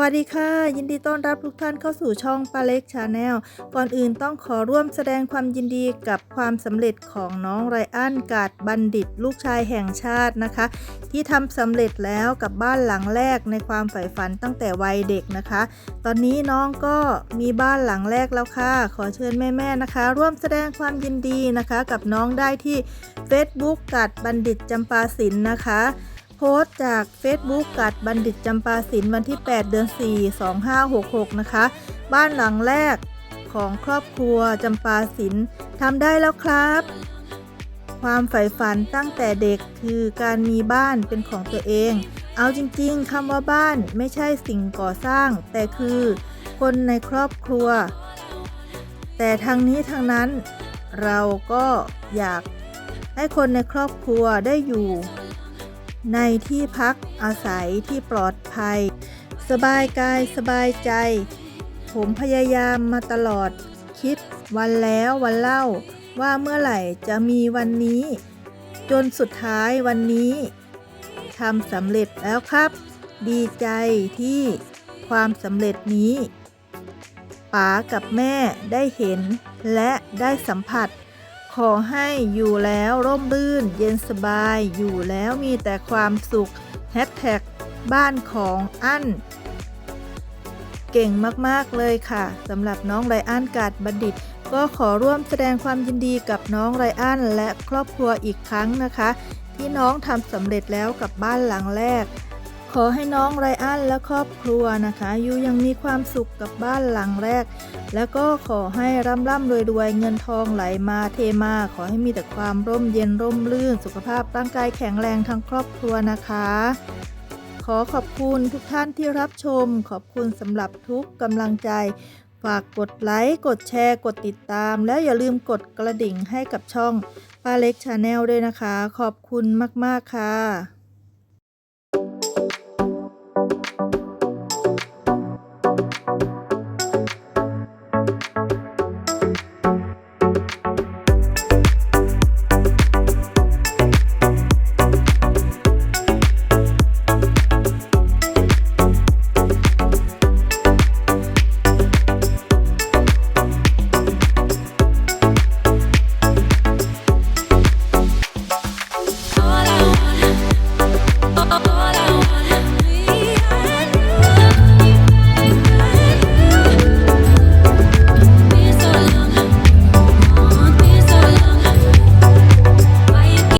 วัสดีค่ะ ยินดีต้อนรับทุกท่านเข้าสู่ช่องปาเล็กชาแนลก่อนอื่นต้องขอร่วมแสดงความยินดีกับความสำเร็จของน้องไรอันกาดบัณฑิต ลูกชายแห่งชาตินะคะ ที่ทำสำเร็จแล้วกับบ้านหลังแรกในความใฝ่ฝันตั้งแต่วัยเด็กนะคะ ตอนนี้น้องก็มีบ้านหลังแรกแล้วค่ะ ขอเชิญแม่ๆนะคะ ร่วมแสดงความยินดีนะคะ กับน้องได้ที่ Facebook กัดบัณฑิตจำปาสินนะคะ โพสต์จาก Facebook กัดบัณฑิตจำปาสินวันที่ 8 เดือน 4 2566 นะคะ บ้านหลังแรกของครอบครัวจำปาสินทำได้แล้วครับ ความใฝ่ฝันตั้งแต่เด็กคือการมีบ้านเป็นของตัวเอง เอาจริงๆคำว่าบ้านไม่ใช่สิ่งก่อสร้าง แต่คือคนในครอบครัว แต่ทางนี้ทางนั้นเราก็อยากให้คนในครอบครัวได้อยู่ ในที่พักอาศัยที่ปลอดภัย สบายกายสบายใจ ผมพยายามมาตลอด คิดวันแล้ววันเล่า ว่าเมื่อไหร่จะมีวันนี้ จนสุดท้ายวันนี้ทำสำเร็จแล้วครับ ดีใจที่ความสำเร็จนี้ป๋ากับแม่ได้เห็นและได้สัมผัส ขอให้อยู่แล้วร่มรื่น เย็นสบาย อยู่แล้วมีแต่ความสุขแฮชแท็กบ้านของอั้น เก่งมากๆเลยค่ะสำหรับน้องไรอันกาดบัณฑิต ก็ขอร่วมแสดงความยินดีกับน้องไรอันและครอบครัวอีกครั้งนะคะ ที่น้องทำสำเร็จแล้วกับบ้านหลังแรก ขอให้น้องไรอันและครอบครัวนะคะอยู่ยังมีความสุขกับบ้านหลังแรก แล้วก็ขอให้ร่ำร่ำรวยรวยเงินทองไหลมาเทมา ขอให้มีแต่ความร่มเย็นร่มรื่น สุขภาพร่างกายแข็งแรงทั้งครอบครัวนะคะ ขอขอบคุณทุกท่านที่รับชม ขอบคุณสำหรับทุกกำลังใจ ฝากกดไลค์ กดแชร์ กดติดตาม แล้วอย่าลืมกดกระดิ่งให้กับช่องป้าเล็กชาแนลด้วยนะคะ ขอบคุณมากๆค่ะ